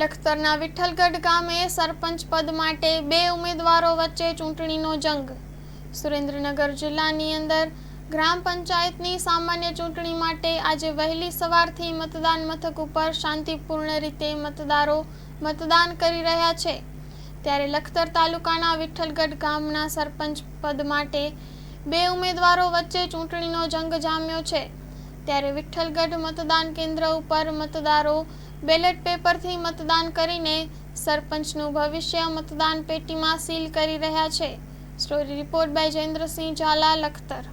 લખતરના વિઠ્ઠલગઢ ગામે સરપંચ પદ માટે બે ઉમેદવારો વચ્ચે ચૂંટણીનો જંગ. સુરેન્દ્રનગર જિલ્લાની અંદર ગ્રામ પંચાયતની સામાન્ય ચૂંટણી માટે આજે વહેલી સવારથી મતદાન મથક ઉપર શાંતિપૂર્ણ રીતે મતદારો મતદાન કરી રહ્યા છે. ત્યારે લખતર તાલુકાના વિઠ્ઠલગઢ ગામના સરપંચ પદ માટે બે ઉમેદવારો વચ્ચે ચૂંટણીનો જંગ જામ્યો છે. ત્યારે વિઠ્ઠલગઢ મતદાન કેન્દ્ર ઉપર મતદારો બેલેટ પેપરથી મતદાન કરીને સરપંચનું ભવિષ્ય મતદાન પેટીમાં સીલ કરી રહ્યા છે. Story report by Jayendrasinh Jhala, Lakhtar.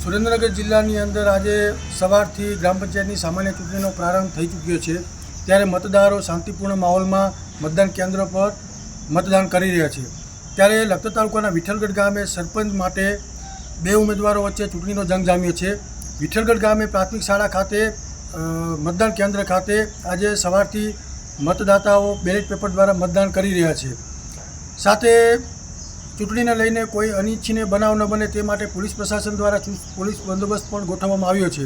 Surendranagar જિલ્લાની અંદર આજે સવારથી ગ્રામ પંચાયતની સામાન્ય ચૂંટણીનો પ્રારંભ થઈ ચૂક્યો છે. ત્યારે મતદારો શાંતિપૂર્ણ માહોલમાં મતદાન કેન્દ્ર પર મતદાન કરી રહ્યા છે. ત્યારે લખતર તાલુકાના વિઠ્ઠલગઢ ગામે સરપંચ માટે બે ઉમેદવારો વચ્ચે ચૂંટણીનો જંગ જામ્યો છે. વિઠ્ઠલગઢ ગામે પ્રાથમિક શાળા ખાતે મતદાન કેન્દ્ર ખાતે આજે સવારથી મતદાતાઓ બેલેટ પેપર દ્વારા મતદાન કરી રહ્યા છે. સાથે ચૂંટણીને લઈને કોઈ અનિચ્છનીય બનાવ ન બને તે માટે પોલીસ પ્રશાસન દ્વારા પોલીસ બંદોબસ્ત પણ ગોઠવવામાં આવ્યો છે.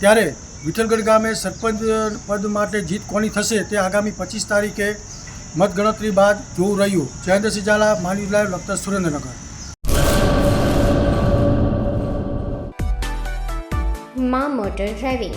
ત્યારે વિઠ્ઠલગઢ ગામે સરપંચ પદ માટે જીત કોની થશે તે આગામી પચીસ તારીખે મતગણતરી બાદ જોવું રહ્યું. જયેન્દ્રસિંહ ઝાલા માની લાઈવ લખતર સુરેન્દ્રનગર. માં motor driving